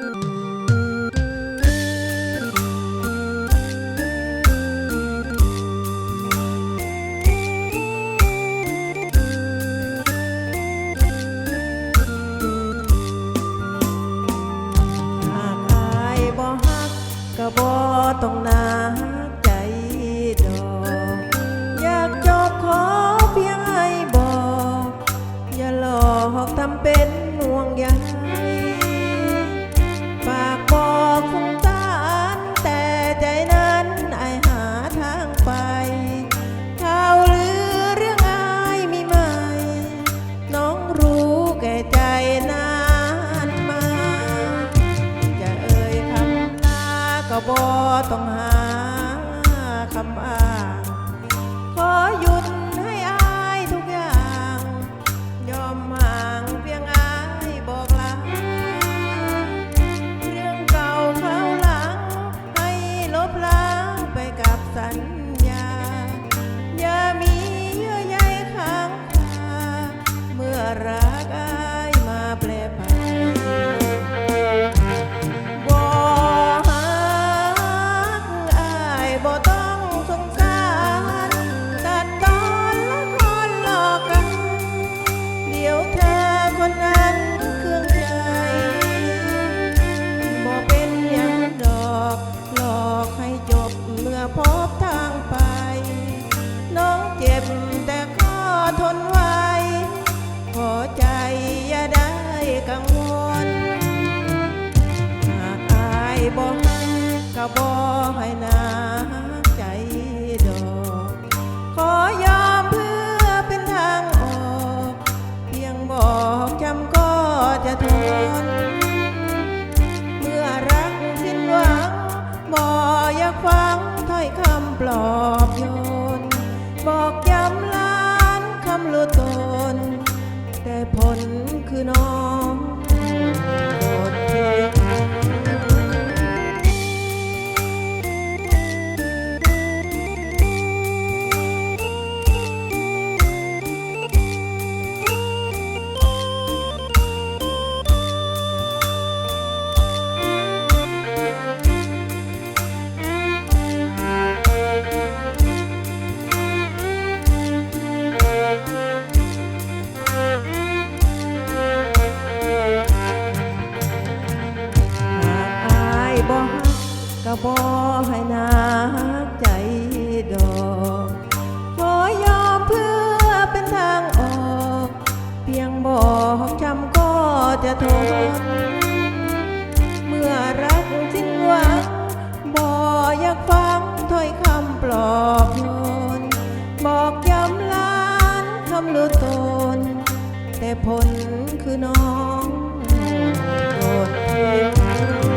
หากอายบ่ฮักก็บ่ต้องนาใบอต้องหาคำอ้างขอหยุดให้อายทุกอย่าง ยอมห่างเพียงอายบอกลาเรื่องเก่าเข้าหลัง ให้ลบล้างไปกับสัญญา อย่ามีเยื่อใยค้างคาเมื่อรั แต่ก็ทนไว้ขอใจอย่าได้กังวล หากอายบ่ฮักก็บ่ให้นาใจดอก ขอยอมเพื่อเป็นทางออก เพียงบอกจำก็จะทน เมื่อรักสิ้นหวังบ่อยากฟังถ้อยคำปลอบ รู้ตน แต่ผลคือน้อง บ่ฮักก็บ่ให้นาใจดอกขอยอมเพื่อเป็นทางออก เพียงบอกจำก็จะทนเมื่อรักสิ้นหวังบ่อยากฟังถ้อยคำปลอบโยนบอกย้ำล้านคำรู้ตน แต่ผลคือน้องโดดทิ้ง